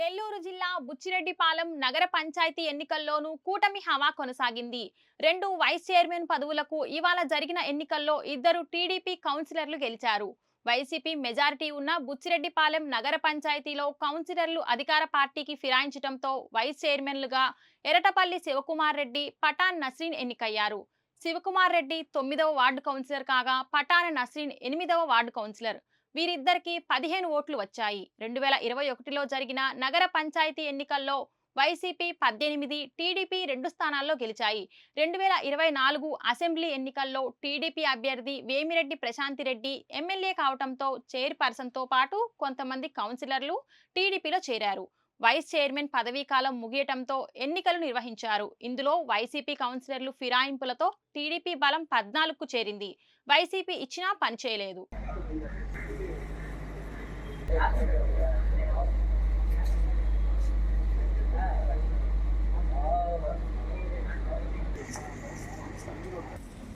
నెల్లూరు జిల్లా బుచ్చిరెడ్డిపాలెం నగర పంచాయతీ ఎన్నికల్లోనూ కూటమి హవా కొనసాగింది. రెండు వైస్ చైర్మన్ పదవులకు ఇవాళ జరిగిన ఎన్నికల్లో ఇద్దరు టీడీపీ కౌన్సిలర్లు గెలిచారు. వైసీపీ మెజారిటీ ఉన్న బుచ్చిరెడ్డిపాలెం నగర పంచాయతీలో కౌన్సిలర్లు అధికార పార్టీకి ఫిరాయించడంతో వైస్ చైర్మన్లుగా ఎరటపల్లి శివకుమార్ రెడ్డి పఠాన్ నస్రీన్ ఎన్నికయ్యారు. శివకుమార్ రెడ్డి తొమ్మిదవ వార్డు కౌన్సిలర్ కాగా పఠాన్ నస్రీన్ ఎనిమిదవ వార్డు కౌన్సిలర్. వీరిద్దరికి పదిహేను ఓట్లు వచ్చాయి. రెండు వేల ఇరవై ఒకటిలో జరిగిన నగర పంచాయతీ ఎన్నికల్లో వైసీపీ పద్దెనిమిది టీడీపీ రెండు స్థానాల్లో గెలిచాయి. రెండు వేల ఇరవై నాలుగు అసెంబ్లీ ఎన్నికల్లో టీడీపీ అభ్యర్థి వేమిరెడ్డి ప్రశాంతి రెడ్డి ఎమ్మెల్యే కావడంతో చైర్పర్సన్తో పాటు కొంతమంది కౌన్సిలర్లు టీడీపీలో చేరారు. వైస్ చైర్మన్ పదవీ కాలం ముగియటంతో ఎన్నికలు నిర్వహించారు. ఇందులో వైసీపీ కౌన్సిలర్లు ఫిరాయింపులతో టీడీపీ బలం పద్నాలుగుకు చేరింది. వైసీపీ ఇచ్చినా పనిచేయలేదు.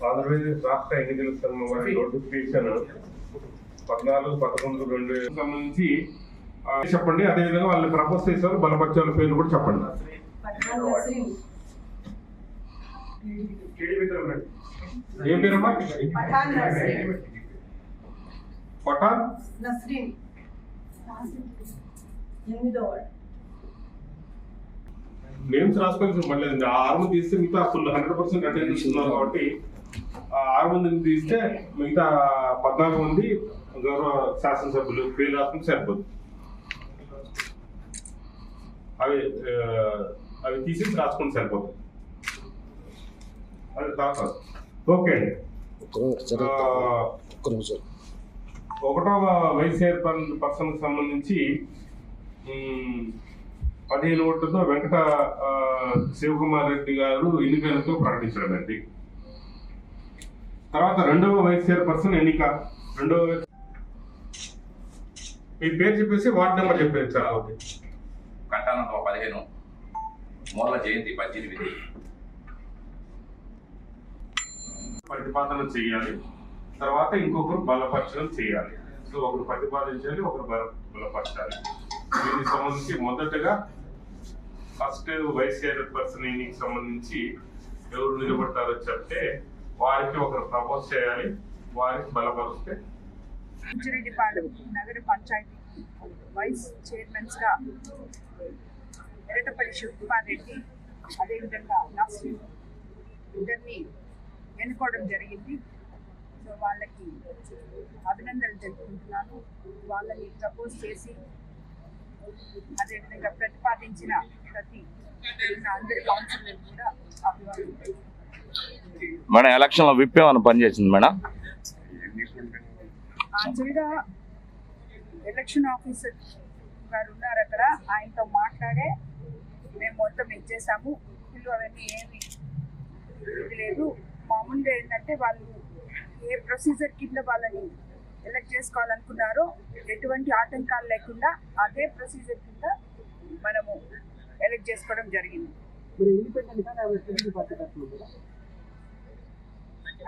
ఆంధ్రప్రదేశ్ రాష్ట్ర ఎన్నికల నోటిఫికేషన్ పద్నాలుగు పదకొండు రెండు సంబంధించి చెప్పండి. అదేవిధంగా వాళ్ళు ప్రపోజ్ చేశారు. బలపరిచాల పేర్లు కూడా చెప్పండి. ఏం పేరమ్మా? పఠాన్ నస్రీన్ ఎనిమిదో వార్డ్ నేమ్స్ రాసుకోవాల్సిన పని లేదండి. ఆ ఆరు మంది తీస్తే మిగతా ఫుల్ హండ్రెడ్ పర్సెంట్ అటెండెన్స్ ఉన్నారు కాబట్టి ఆ ఆరు మందిని తీస్తే మిగతా పద్నాలుగు మంది గౌరవ శాసనసభ్యులు పేరు రాసుకుంటే సరిపోతుంది. అవి అవి తీసేసి రాసుకుంటే సరిపోతుంది. అది తర్వాత. ఓకే అండి. ఒకటవ వైస్ చైర్పర్సన్ పర్సన్ సంబంధించి పదిహేను ఓట్లతో వెంకట శివకుమార్ రెడ్డి గారు ఎన్నికలతో ప్రకటించడమండి తర్వాత రెండవ వైస్ చైర్పర్సన్ ఎన్నిక రెండవ మీ పేరు చెప్పేసి వార్డ్ నెంబర్ చెప్పేది సార్ ఓకే కట్టానంతో పదిహేను మూల జయంతి పద్దెనిమిది. ప్రతిపాదన చేయాలి. తర్వాత ఇంకొకరు బలపరచడం చేయాలి. సో ఒకరు ప్రతిపాదించాలి ఒకరు బల బలపరచాలి. దీనికి సంబంధించి మొదటగా ఫస్ట్ వైస్ చైర్పర్సన్ ఎన్నిక సంబంధించి ఎవరు నిలబడతారో చెప్తే వారికి ఒకరు ప్రపోజ్ చేయాలి వారికి బలపరిస్తే. బుచ్చిరెడ్డిపాలెం నగర పంచాయతీ వైస్ చైర్మన్స్గా ఎరటపల్లి శివకుమార్ రెడ్డి అదేవిధంగా నస్రీన్ ఇద్దరిని ఎన్నుకోవడం జరిగింది. వాళ్ళకి అభినందనలు తెలుపుకుంటున్నాను. వాళ్ళని ప్రపోజ్ చేసి అదేవిధంగా ప్రతిపాదించిన ప్రతి అందరి కౌన్సిలర్ కూడా అభివాదం మేడం ఎలక్షన్లో విప్ ఏమైనా పనిచేసింది మేడం? యాక్చువల్గా ఎలక్షన్ ఆఫీసర్ గారు ఉన్నారు అక్కడ. ఆయనతో మాట్లాడే మేము మొత్తం ఇచ్చేసాము. అవన్నీ ఏమి లేదు. మామూలుగా ఏంటంటే వాళ్ళు ఏ ప్రొసీజర్ కింద వాళ్ళని ఎలక్ట్ చేసుకోవాలనుకున్నారో ఎటువంటి ఆటంకాలు లేకుండా అదే ప్రొసీజర్ కింద మనము ఎలక్ట్ చేసుకోవడం జరిగింది.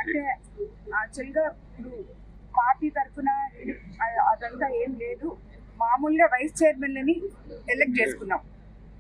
అంటే యాక్చువల్గా ఇప్పుడు పార్టీ తరఫున అదంతా ఏం లేదు. మామూలుగా వైస్ చైర్మన్లని ఎలక్ట్ చేసుకున్నాం.